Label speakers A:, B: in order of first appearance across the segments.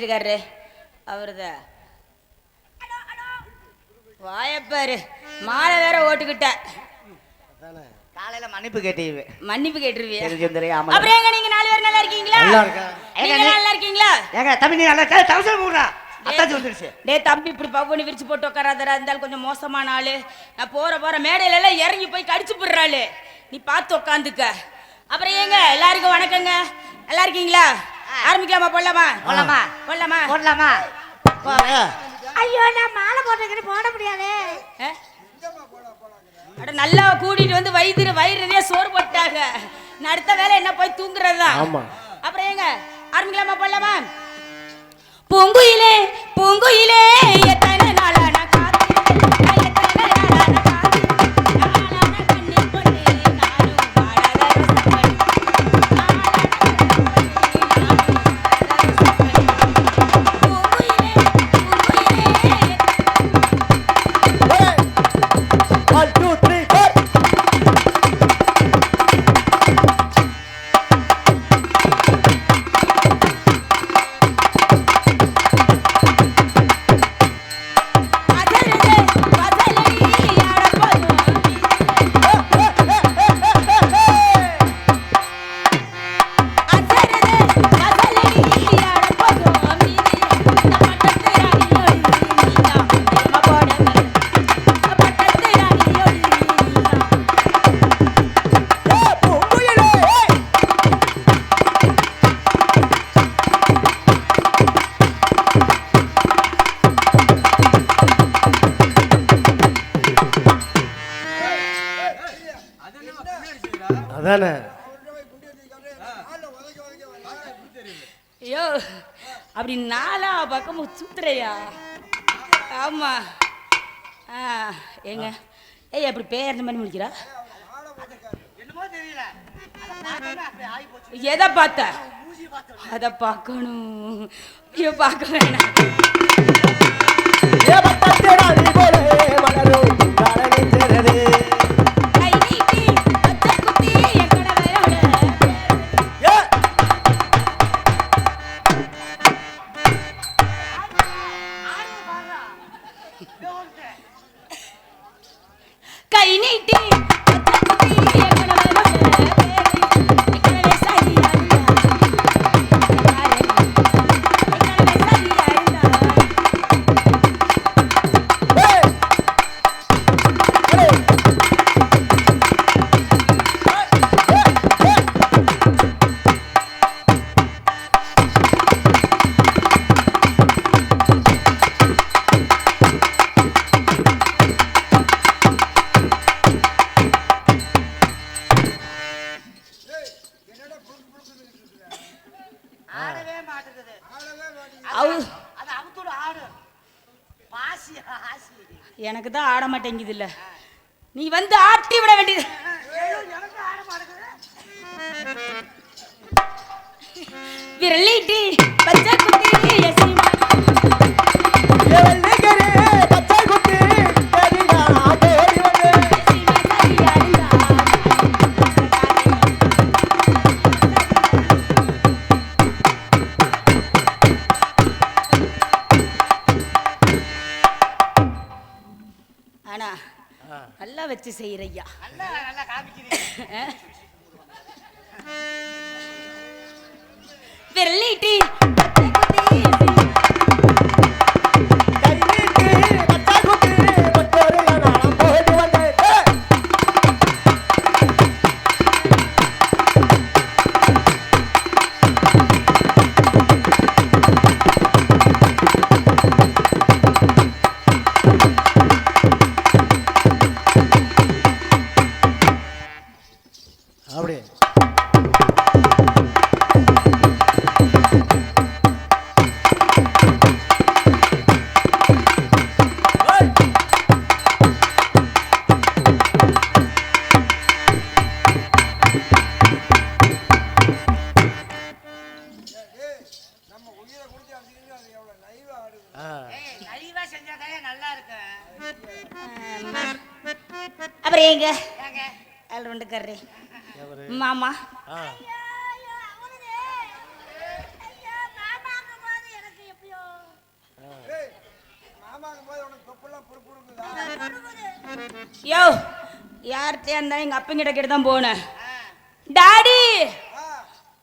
A: மைசூர்காரரு அவருதா? வாயப்பாரு. மாலை வேற ஓட்டுக்கிட்ட.
B: காலையில மன்னிப்பு கேட்டீங்க.
A: மன்னிப்பு கேட்டுருவிய? அப்புறம் எங்க நீங்க நாலு பேர் நல்லா இருக்கீங்களா?
C: நல்லா இருக்கேன்.
A: நீங்க
B: ஏங்க, நீ-
A: நல்லா இருக்கீங்களா?
B: ஏங்க தம்பி நீ நல்லா தவசம் போடுறா.
A: டேய் தம்பி இப்படி பவுனி விரிச்சு போட்டு உட்காராதரா இருந்தாலும் கொஞ்சம் மோசமான ஆளு. நான் போற போற மேடையில எல்லாம் இறங்கி போய் கடிச்சு போடுறாளு. நீ பார்த்து உட்காந்துக்க அப்புறம் ஏங்க எல்லாருக்கும் வணக்கங்க. நல்லா இருக்கீங்களா? ஆரம்பிக்கலாமா போடலாமா?
B: போடலாமா?
A: போடலாமா?
B: போடலாமா?
D: ஐயோ நான் மாலை போட்டுக்கிட்டு போட முடியாதே?
A: அட நல்லா கூட்டிட்டு வந்து வயிறு வயிறு நிறைய சோறு போட்டாங்க. நான் அடுத்த வேலை என்ன போய் தூங்குறதுதான்?
C: ஆமா.
A: அப்புறம் ஏங்க ஆரம்பிக்கலாமா போடலாமா? பூங்குயிலே பூங்குயிலே ஏங்க? ஏய் அப்படி பேர் இந்த மாதிரி முடிக்கிறா? எதை பார்த்த? அதை பார்க்கணும். ஐயோ பார்க்க வேணாம்
B: மாட்டேங்குது
A: இல்ல நீ வந்து ஆட்டி விட வேண்டியது.
B: ஐயோ,
A: பச்சை குத்தி
C: பொறுப்பு இருக்குதா
A: யோ யார்கிட்டயா இருந்தாலும் எங்கள் அப்பங்கிட்ட கிட்ட தான் போனேன் டாடி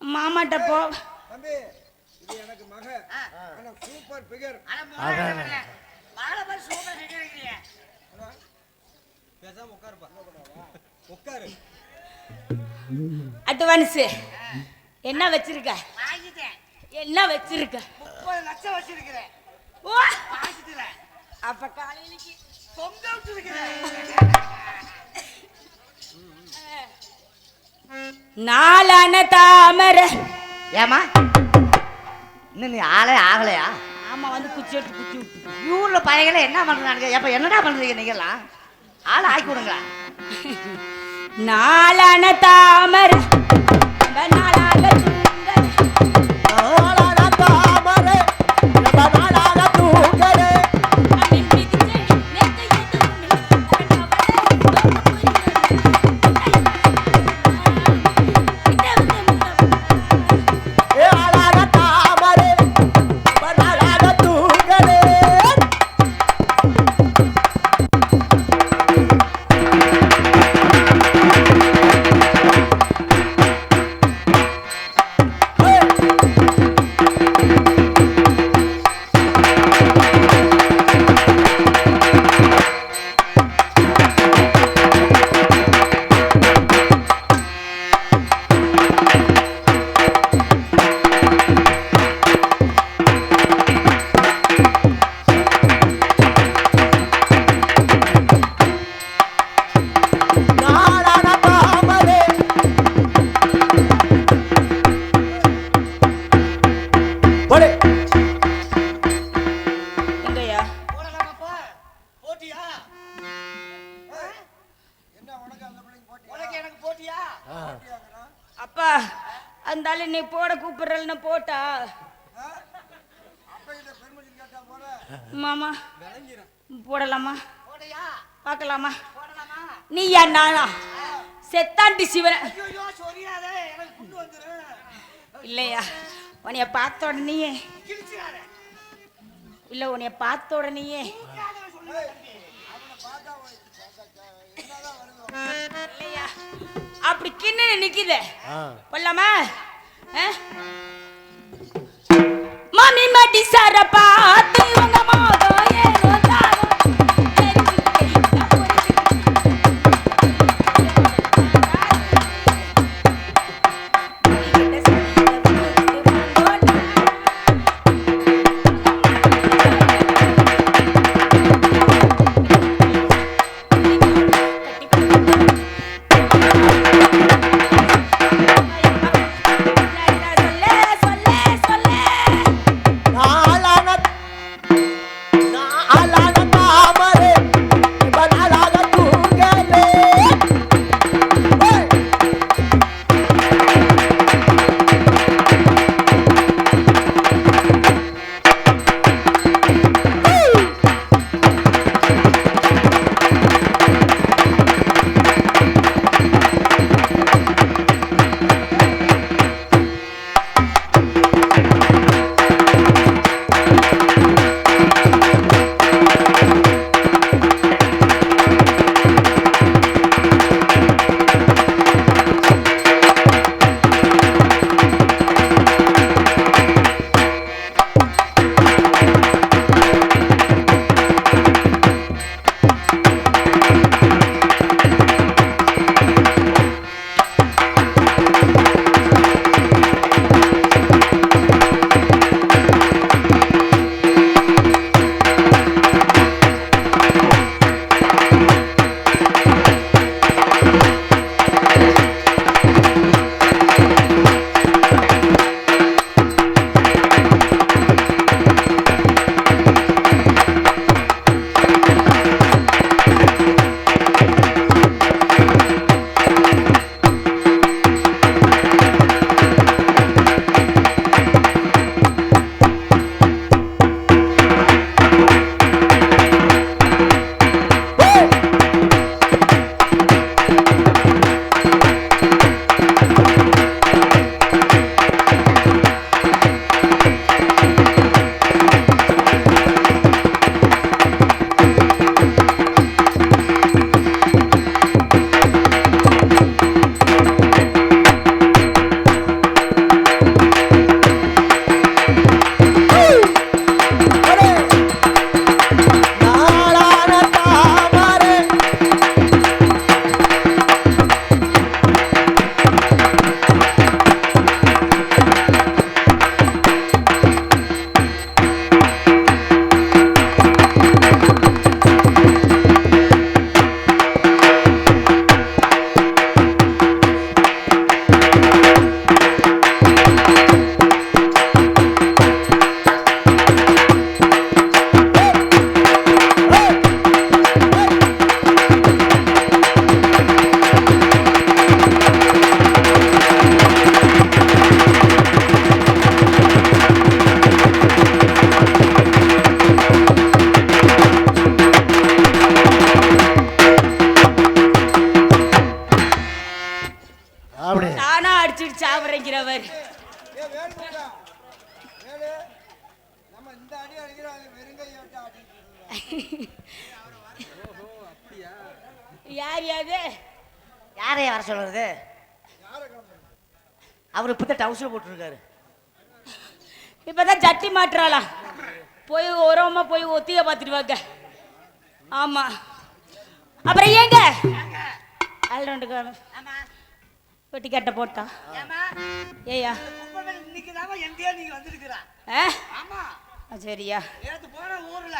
A: மாமாட்ட போ
C: தம்பி இது எனக்கு மக சூப்பர் பிகர் பேசாம உட்காருப்பா
A: அட்வான்ஸு என்ன வச்சிருக்க? என்ன வச்சிருக்க?
B: முப்பது லட்சம் வச்சிருக்கிறேன்.
A: அப்ப
B: தொங்க விட்டுருக்கிறேன்
A: நாளான தாமரை.
B: ஏமா இன்னும் நீ ஆளே ஆகலையா?
A: ஆமா வந்து குச்சி எடுத்து குச்சி விட்டு
B: ஊர்ல பையங்கள என்ன பண்றானுங்க? எப்ப என்னடா பண்றீங்க நீங்கெல்லாம்? ஆளை ஆக்கி விடுங்க
A: நாளான தாமரை. நாளாக அப்பா அந்த நீ போட கூப்பிடுறல்னு போட்டா. மாமா போடலாமா? பார்க்கலாமா? நீ நானா? செத்தாண்டி சிவன. இல்லையா? உன்னைய பார்த்த உடனேயே.
B: இல்லை
A: இல்ல உன்னைய பார்த்த உடனேயே. இல்லையா? அப்படி கிண்ணு நிக்குது. கொல்லாமா? மாமி மாட்டி சார பார்த்து உங்க
B: அவர் இப்போ தான் டவுசர் போட்டுருக்காரு.
A: இப்போ தான் சட்டி மாட்டுறாளா. போய் உரமா போய் ஒத்திய பார்த்துட்டு வாங்க. ஆமாம் அப்புறம் ஏங்க?
B: ஆல்ரவுண்டு
A: வெட்டி கேட்ட போட்டா. ஏயா சரியா.
B: போன ஊர்ல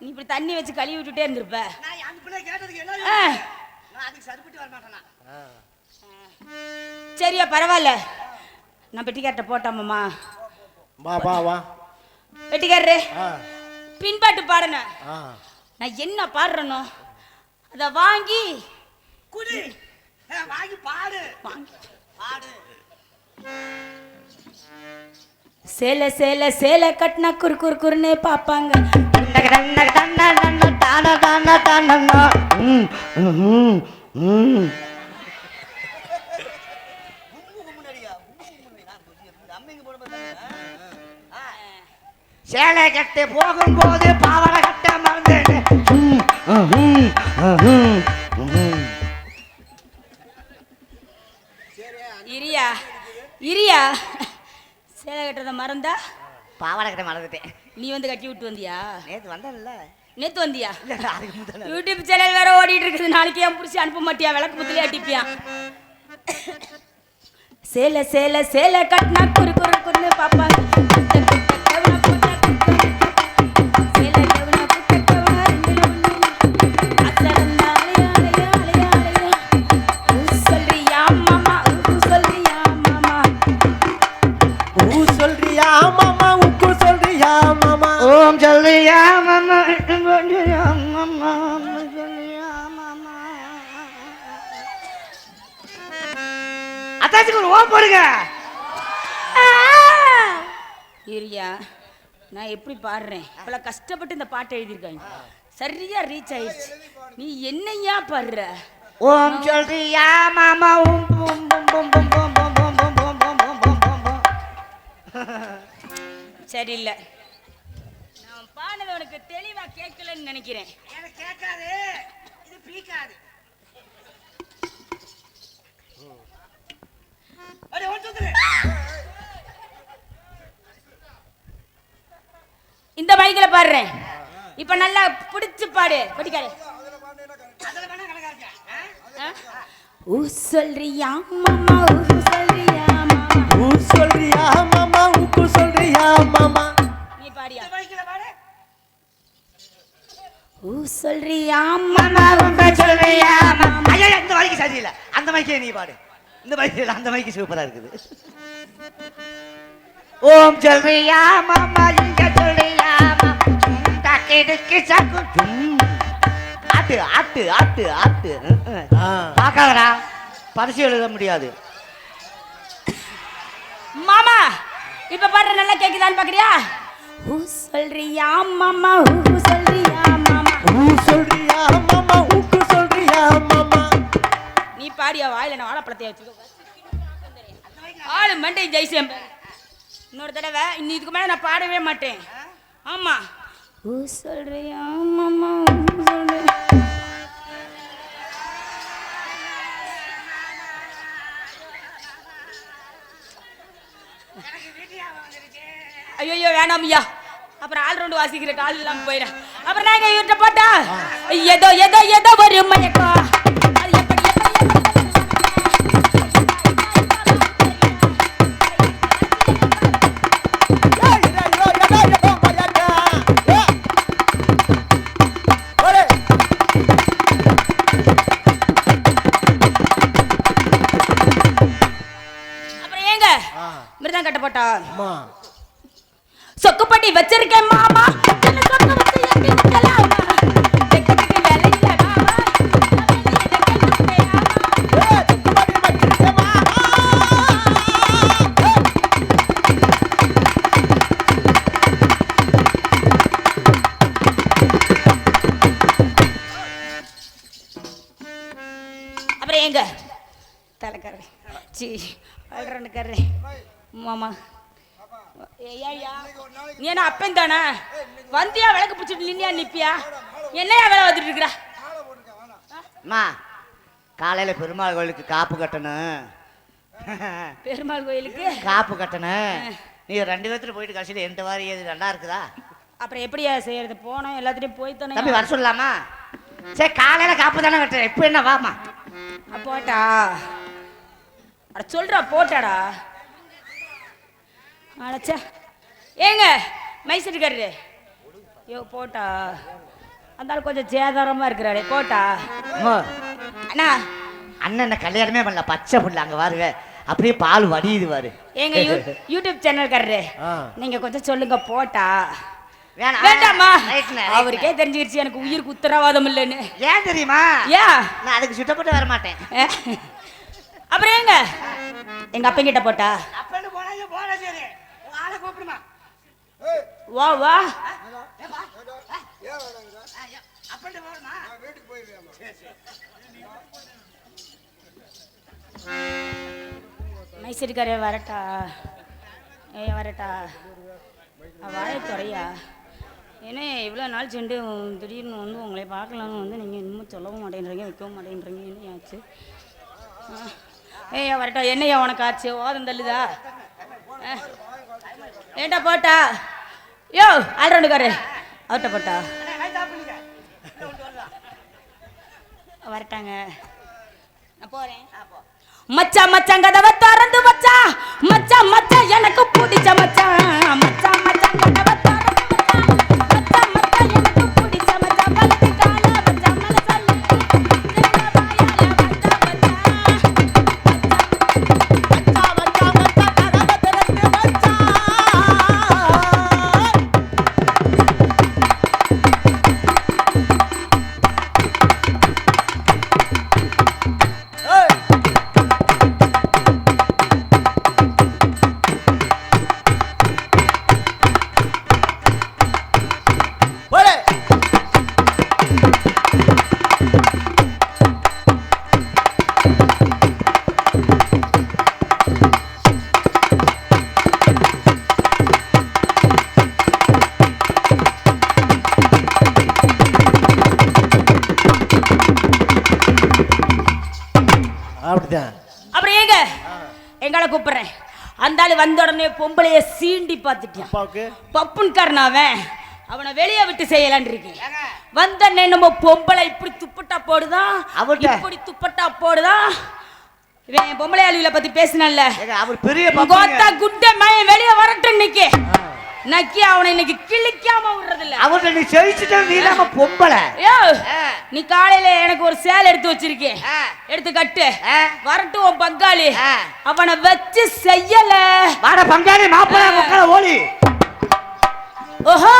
A: நீ இப்படி தண்ணி வச்சு கழுவி விட்டுட்டே இருந்திருப்ப.
B: அதுக்கு சரிப்பட்டு வர மாட்டேனா?
A: சரியா பரவாயில்ல. நான் பெட்டிக்கார்ட்ட போட்டாமம்மா
E: வா வா வா.
A: வெட்டிக்காரரு பின்பாட்டு பாடணும்
E: ஆ.
A: நான் என்ன பாடுறனோ அதை வாங்கி
B: குடி. ஏ, வாங்கி பாடு.
A: வாங்கி.
B: பாடு.
A: சேலை சேலை சேலை கட்டினா குறு குறு குறுன்னு பார்ப்பாங்க.
B: தான தான தானன்னா சேலை கட்டு போகும்போது பாவனை கட்ட மறந்தேன்
A: இரியா இரியா. சேலை கட்டுறத மறந்தா?
B: பாவாடை கட்ட மறந்துட்டேன்.
A: நீ வந்து கட்டி விட்டு வந்தியா?
B: நேற்று வந்தல
A: நேத்து வந்தியா? யூடியூப் சேனல் வேற ஓடிட்டு இருக்குது நாளைக்கு ஏன் புடிச்சு அனுப்ப மாட்டியா? விளக்கு முத்திலே அடிப்பியான் சேலை சேலை சேலை கட்டினா குறு குறு குறுன்னு பார்ப்பாங்க
B: ஒரு ஓம் போடுங்க
A: இரியா நான் எப்படி பாடுறேன் இவ்வளோ கஷ்டப்பட்டு இந்த பாட்டை எழுதியிருக்காங்க சரியா ரீச் ஆயிடுச்சு நீ என்னையா பாடுற
B: ஓம் சொல்றியா மாமா உம் பும் பும் பும் பும் பும் பும் பும் பும் பும் பும் பும் பும் பும்
A: சரியில்லை நான் பாடினது உனக்கு தெளிவா கேட்கலன்னு நினைக்கிறேன்
B: எனக்கு கேட்காது இது பீக்காது ஓட்டு வந்துரு
A: இந்த மைக்கில் பாடுறேன். இப்ப நல்லா பிடிச்சு பாடு படிக்காரு ஊ சொல்றியா மாமா ஊ சொல்றியா மாமா
E: ஊ சொல்றியா மாமா உக்கு சொல்றியா மாமா
A: நீ பாடியா?
B: இந்த பைக்கில் பாடு.
A: ஊ சொல்றியா
B: மாமா உங்க சொல்றியா மாமா ஐயா இந்த மைக்கு சரியில்லை. அந்த மைக்கே நீ பாடு. இந்த மைக்கு அந்த மைக்கு சூப்பரா இருக்குது. ஓம் சொல்றியா மாமா இங்க சொல்றியா மாமா. டக்கி டிக்கி சக்கு. ஆட்டு ஆட்டு ஆட்டு ஆட்டு. பார்க்காதடா பரிசு எழுத முடியாது.
A: மாமா இப்ப பாடுற நல்லா கேக்குதான்னு பாக்குறியா? ஊ சொல்றியா மாமா ஊ சொல்றியா மாமா.
E: ஊ சொல்றியா மாமா?
A: நீ பாடியா வாயில நான் வாழைப்பழத்தைய வச்சுக்கோ ஆளு மண்டை ஜெய்சேம். இன்னொரு தடவை இன்னும் இதுக்கு மேலே நான் பாடவே மாட்டேன். ஆமா. ஊ சொல்றியா ஆமாம்மா ஊ ஐயோ வேணாம் ஐயா. அப்புறம் ஆள் ரெண்டு வாசிக்கிற கால் இல்லாம போயிடும் அப்புறம் நாங்க இவர்கிட்ட போட்டா? ஏதோ ஏதோ ஏதோ ஒரு மயக்கம். வச்சிருக்கேன் மாமா. அப்புறம் எங்க? தலைக்கறேன் சீ அல்றன்னு கறேன் மாமா. நீ என்ன அப்பன் தானே? வந்தியா விளக்கு பிடிச்சிட்டு நின்னியா நிப்பியா? என்னையா வேலை வந்துட்டு இருக்கிறா
B: அம்மா காலையில பெருமாள் கோயிலுக்கு காப்பு கட்டணும்.
A: பெருமாள் கோயிலுக்கு?
B: காப்பு கட்டணும். நீ ரெண்டு பேர்த்துல போயிட்டு கடைசியில் எந்த வாரி ஏது நல்லா இருக்குதா?
A: அப்புறம் எப்படியா செய்யறது? போனோம் எல்லாத்துட்டையும் போய்
B: தம்பி
A: தானே
B: வர சொல்லலாமா? சரி காலையில காப்பு தானே கட்டுறேன் இப்போ என்ன வாமா
A: போட்டா. அட சொல்றா போட்டாடா. அடச்சே ஏங்க மைசூட்டுக்காரரு ஐயோ போட்டா. அந்த ஆள் கொஞ்சம் சேதாரமா இருக்கிறாரு போட்டா.
B: அம்மா,
A: அண்ணா.
B: அண்ணன் கல்யாணமே பண்ணல பச்சை புள்ள அங்க பாருங்க. அப்படியே பால் வடியுது பாரு.
A: ஏங்க யூடியூப் சேனல்காரரு. நீங்க கொஞ்சம் சொல்லுங்க போட்டா. வேண்டாமா. அவருக்கே தெரிஞ்சிருச்சு எனக்கு உயிருக்கு உத்தரவாதம் இல்லைன்னு.
B: ஏன் தெரியுமா?
A: ஏன்
B: நான் அதுக்கு சுட்டப்பட்டு வர மாட்டேன்.
A: அப்புறம் ஏங்க? எங்க அப்பங்கிட்ட போட்டா?
B: அப்பன்னு போனா போனா சரி. ஆளை கூப்பிடுமா.
A: வா வா.
C: ஏன்
A: மைசூர்காரே வரட்டா. ஏ வரட்டா. வாய துறையா. ஏன்னா இவ்வளோ நாள் சென்று திடீர்னு வந்து உங்களை பார்க்கலான்னு வந்து நீங்கள் இன்னும் சொல்லவும் மாட்டேன்றீங்க வைக்கவும் மாட்டேன்றீங்க. என்ன ஆச்சு ஆ. ஏய்யா வரட்டா. என்னய்யா உனக்கு ஆச்சு? ஓதம் தள்ளுதா? ஆ. ஏண்டா போட்டா? யோ ஆல்ரவுண்டுக்காரு அவர்கிட்ட போட்டா? வரட்டாங்க. நான் போறேன். மச்சான் மச்சான் கதவை திறந்து வச்சா மச்சான் மச்சான் எனக்கு பிடிச்ச மச்சான் மச்சான் மச்சான் கதவை பொம்பளைய சீண்டி பார்த்துட்டான் பப்புன்காரன் அவன் அவனை வெளியே விட்டு செய்யலான் இருக்கேன் வந்த நம்ம பொம்பளை இப்படி துப்பட்டா போடுதான்
B: அவர்ட்ட?
A: இப்படி துப்பட்டா போடுதான் இவன் பொம்பளை அலுவல பத்தி பேசினல்ல
B: ஏங்க, அவர் பெரிய
A: கோத்தா. குட்ட மயன் வெளியே வரட்டும் இன்னைக்கு நக்கி அவனை இன்னைக்கு கிழிக்காம விடுறது இல்ல
B: அவர்ட்ட நீ ஜெயிச்சுட்ட நீ இல்லாம பொம்பளை.
A: நீ காலையில எனக்கு ஒரு சேலை எடுத்து வச்சிருக்கேன். எடுத்து கட்டு.
B: ஆ.
A: வரட்டும் உன் பங்காளி. அவனை வச்சு செய்யல.
B: வாட பங்காளி மாப்பிள்ளை முக்கால ஓடி
A: ஓஹோ.